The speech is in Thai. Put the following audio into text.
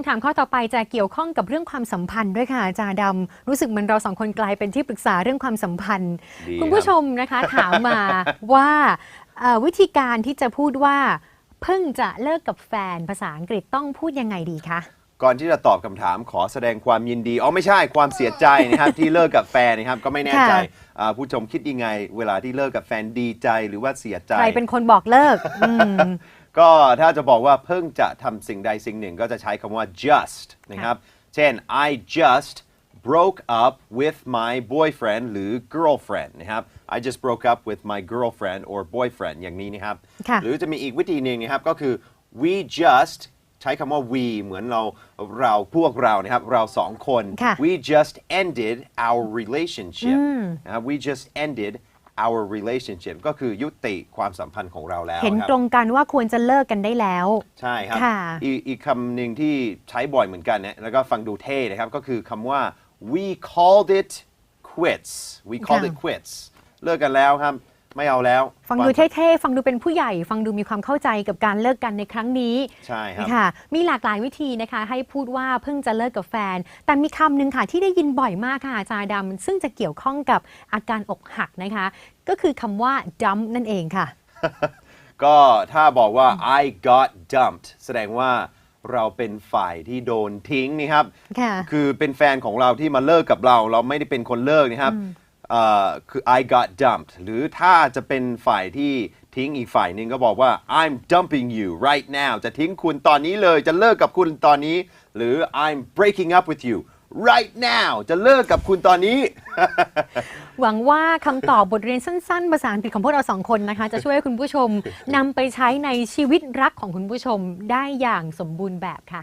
ำถามข้อต่อไปจะเกี่ยวข้องกับเรื่องความสัมพันธ์ด้วยค่ะอาจารย์ดำรู้สึกเหมือนเราสองคนกลายเป็นที่ปรึกษาเรื่องความสัมพันธ์ ดีคุณผู้ชรับมนะคะถามมาว่าเอ่อวิธีการที่จะพูดว่า เพิ่งจะเลิกกับแฟนภาษาอังกฤษต้องพูดยังไงดีคะก่อนที่จะตอบคำถามขอแสดงความยินดีอ๋อไม่ใช่ความเสียใจนะครับ ที่เลิกกับแฟนนะครับก็ไม่แน่ใจค่ะอ่าผู้ชมคิดยังไง เวลาที่เลิกกับแฟนดีใจหรือว่าเสียใจ ใครเป็นคนบอกเลิกอืม ก็ถ้าจะบอกว่าเพิ่งจะทำสิ่งใดสิ่งหนึ่งก็จะใช้คำว่า just นะครับ เช่น I just broke up with my boyfriend หรือ girlfriend นะครับ I just broke up with my girlfriend or boyfriend อย่างนี้นะครับค่ะหรือจะมีอีกวิธีหนึ่งนะครับก็คือ we just ใช้คำว่า we เหมือนเราเราพวกเรานะครับ เราสองคนค่ะ we just ended our relationship นะครับ we just ended our relationship ก็คือยุติความสัมพันธ์ของเราแล้วเห็นครับตรงกันว่าควรจะเลิกกันได้แล้ว ใช่ครับ ค่ะอีกอีกคำหนึ่งที่ใช้บ่อยเหมือนกันนะแล้วก็ฟังดูเท่นะครับ ก็คือคำว่า we called it quits we called ค่ะ it quits เลิกกันแล้วครับ ไม่เอาแล้วฟังดูความเท่ๆ ฟังดูเป็นผู้ใหญ่ ฟังดูมีความเข้าใจกับการเลิกกันในครั้งนี้ใช่ครับค่ะ มีหลากหลายวิธีนะคะ ให้พูดว่าเพิ่งจะเลิกกับแฟน แต่มีคำหนึ่งค่ะที่ได้ยินบ่อยมากค่ะอาจารย์ดำซึ่งจะเกี่ยวข้องกับอาการอกหักนะคะ ก็คือคำว่า dump นั่นเองค่ะ ก็ถ้าบอกว่า I got dumped แสดงว่าเราเป็นฝ่ายที่โดนทิ้งนี่ครับค่ะคือเป็นแฟนของเราที่มาเลิกกับเรา เราไม่ได้เป็นคนเลิกนะครับเอ่อ คือ I got dumped หรือถ้าจะเป็นฝ่ายที่ทิ้งอีกฝ่ายหนึ่งก็บอกว่า I'm dumping you right now จะทิ้งคุณตอนนี้เลยจะเลิกกับคุณตอนนี้ หรือ I'm breaking up with you right now จะเลิกกับคุณตอนนี้ หวังว่าคำตอบบทเรียนสั้นๆ ภาษาอังกฤษของพวกเราสองคนนะคะ จะช่วยให้คุณผู้ชมนำไปใช้ในชีวิตรักของคุณผู้ชมได้อย่างสมบูรณ์แบบค่ะ